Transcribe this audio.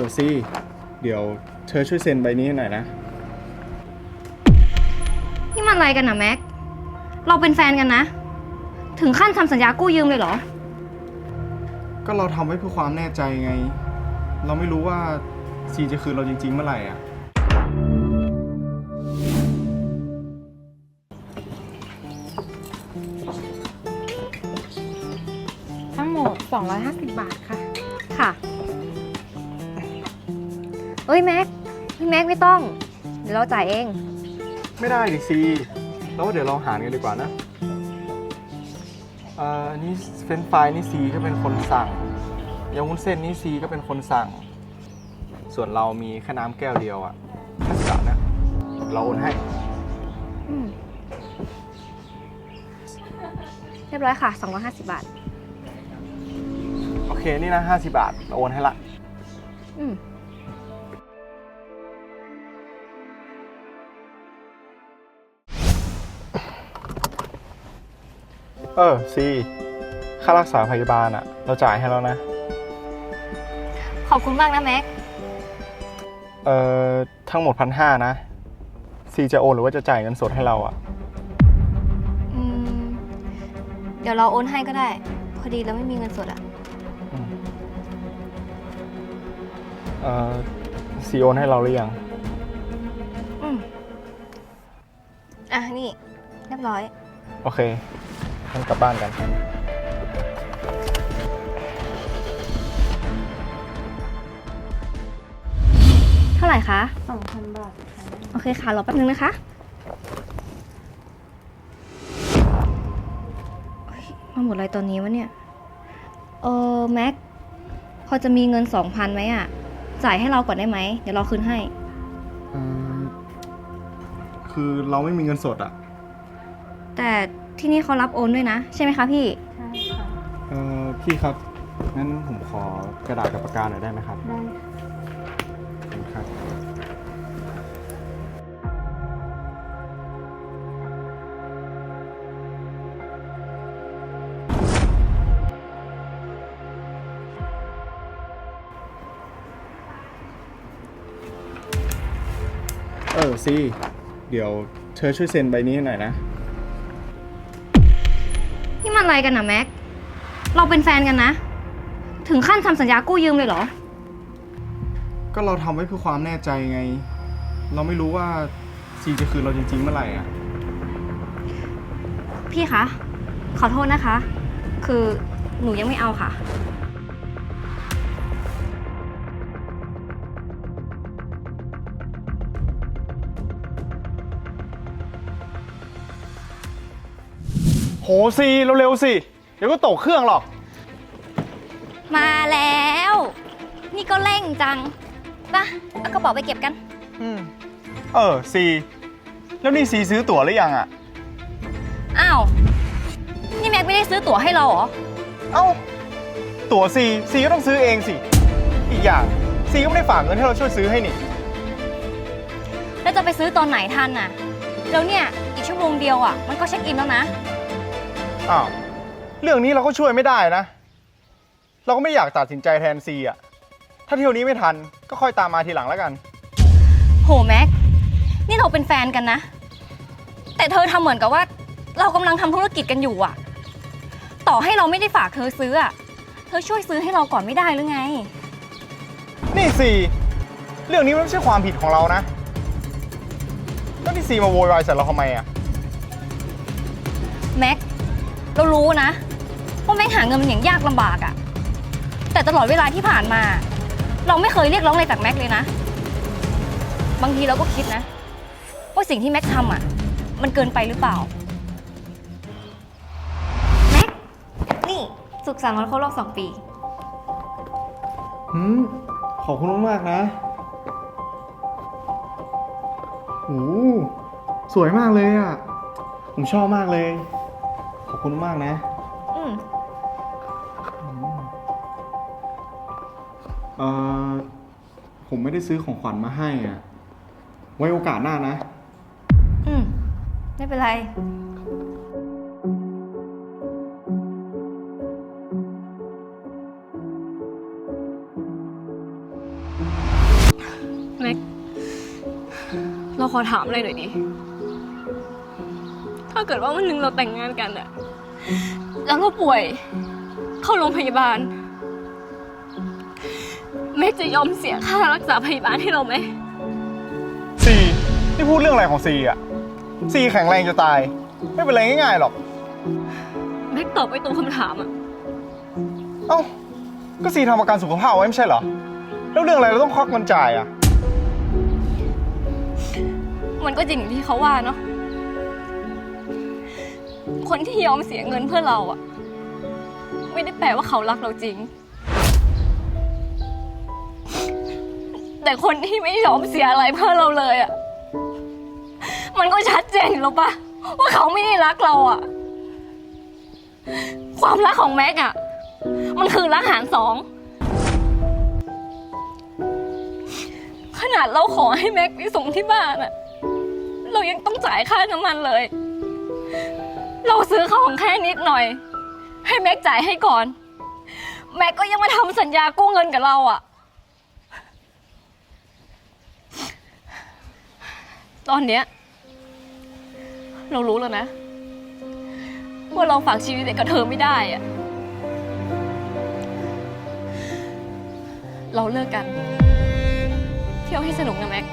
อซีเดี๋ยวเธอช่วยเซ็นใบนี้ให้หน่อยนะ นี่มันอะไรกันนะแม็ก เราเป็นแฟนกันนะ ถึงขั้นทำสัญญากู้ยืมเลยเหรอ ก็เราทำไว้เพื่อความแน่ใจไง เราไม่รู้ว่าซีจะคืนเราจริง ๆ เมื่อไหร่อะ ทั้งหมด 250 บาทค่ะ ค่ะ เอ้ยแม็กพี่แม็กไม่ต้อง เดี๋ยวเราจ่ายเอง ไม่ได้ดิซีแล้วว่าเดี๋ยวเราหารกันดีกว่านะเอ่ออันนี่เฟรนช์ฟรายนี่ซีก็เป็นคนสั่งยำวุ้นเส้นนี่ซีก็เป็นคนสั่ง ส่วนเรามีแค่น้ำแก้วเดียวอะห้าสิบบาทนะเราโอนให้ อืมเรียบร้อยค่ะ 250 บาท โอเค นี่นะห้าสิบบาทเราโอนให้ละ อืม เออซีค่ารักษาพยาบาลอะเราจ่ายให้แล้วนะ ขอบคุณมากนะแม็ก เอ่อ ทั้งหมดพันห้านะ ซีจะโอนหรือว่าจะจ่ายเงินสดให้เราอะอืม เดี๋ยวเราโอนให้ก็ได้ พอดีเราไม่มีเงินสดอะเอ่อ ซีโอนให้เราหรือยัง อืม อะ นี่ เรียบร้อย โอเค งั้นกลับบ้านกัน เท่าไหร่คะ2,000บาทค่ะโอเคค่ะ รอแป๊บนึงนะคะเฮ้ยมาหมดอะไรตอนนี้วะเนี่ย เออแม็ก พอจะมีเงินสองพันไหมอะจ่ายให้เราก่อนได้ไหม เดี๋ยวเราคืนให้เอ่อคือเราไม่มีเงินสดอะ แต่ที่นี่เขารับโอนด้วยนะ ใช่ไหมคะพี่ ใช่ค่ะ เอ่อพี่ครับ งั้นผมขอกระดาษกับปากกาหน่อยได้ไหมครับได้ขอบคุณครับ เออซีเดี๋ยวเธอช่วยเซ็นใบนี้ให้หน่อยนะ นี่มันอะไรกันนะแม็ก เราเป็นแฟนกันนะ ถึงขั้นทำสัญญากู้ยืมเลยเหรอ ก็เราทำไว้เพื่อความแน่ใจไง เราไม่รู้ว่าซีจะคืนเราจริงๆเมื่อไหร่อะ พี่คะ ขอโทษนะคะ คือหนูยังไม่เอาค่ะ โหซีเร็วๆสิ เดี๋ยวก็ตกเครื่องหรอก มาแล้ว นี่ก็เร่งจังปะเอากระเป๋าไปเก็บกันเออซี แล้วนี่ซีซื้อตั๋วหรือยังอะ อ้าว นี่แม็กไม่ได้ซื้อตั๋วให้เราเหรอ เอ้า ตั๋วซีซีก็ต้องซื้อเองสิ อีกอย่างซีก็ไม่ได้ฝากเงินให้เราช่วยซื้อให้นี่ แล้วจะไปซื้อตอนไหนทันน่ะ แล้วเนี่ย อีกชั่วโมงเดียวอะ มันก็เช็คอินแล้วนะ อ้าวเรื่องนี้เราก็ช่วยไม่ได้นะ เราก็ไม่อยากตัดสินใจแทนซีอะ ถ้าเที่ยวนี้ไม่ทันก็ค่อยตามมาทีหลังแล้วกัน โหแม็ก นี่เราเป็นแฟนกันนะ แต่เธอทำเหมือนกับว่า เรากำลังทำธุรกิจกันอยู่อะต่อให้เราไม่ได้ฝากเธอซื้ออะเธอช่วยซื้อให้เราก่อนไม่ได้หรือไง นี่ซีเรื่องนี้มันไม่ใช่ความผิดของเรานะแล้วนี่ซีมาโวยวายใส่เราทำไมอะ เรารู้นะว่าแม็กหาเงินมันอย่างยากลำบากอะแต่ตลอดเวลาที่ผ่านมา เราไม่เคยเรียกร้องอะไรจากแม็กเลยนะ บางทีเราก็คิดนะ ว่าสิ่งที่แม็กทำอะมันเกินไปหรือเปล่า แม็ก นี่ สุขสันต์วันครบรอบสองปี หืมขอบคุณมากๆนะโอ้สวยมากเลยอะ ผมชอบมากเลย ขอบคุณมากนะ อืมเออผมไม่ได้ซื้อของขวัญมาให้อะ ไว้โอกาสหน้านะ อืมไม่เป็นไร เล็ก เราขอถามอะไรหน่อยดี ถ้าเกิดว่าวันหนึ่งเราแต่งงานกันอะแล้วเราป่วย เข้าโรงพยาบาล แม่จะยอมเสียค่ารักษาพยาบาลให้เราไหมซีนี่พูดเรื่องอะไรของซีอะซีแข็งแรงจะตาย ไม่เป็นไรง่ายๆหรอกแม็กตอบไปตรงคำถามอะเอ้าก็ซีทำประกันสุขภาพไว้ไม่ใช่เหรอ แล้วเรื่องอะไรเราต้องควักเงินจ่ายอะมันก็จริงอย่างที่เขาว่าเนาะ คนที่ยอมเสียเงินเพื่อเราอะไม่ได้แปลว่าเขารักเราจริง แต่คนที่ไม่ยอมเสียอะไรเพื่อเราเลยอะมันก็ชัดเจนอยู่แล้วปะว่าเขาไม่ได้รักเราอะความรักของแม็กอะมันคือรักหารสองขนาดเราขอให้แม็กไปส่งที่บ้านอะเรายังต้องจ่ายค่าน้ำมันเลย เราซื้อของแค่นิดหน่อย ให้แม็กจ่ายให้ก่อน แม็กก็ยังมาทำสัญญากู้เงินกับเราอะตอนเนี้ยเรารู้แล้วนะ ว่าเราฝากชีวิตไว้กับเธอไม่ได้อะเราเลิกกัน เที่ยวให้สนุกนะแม็ก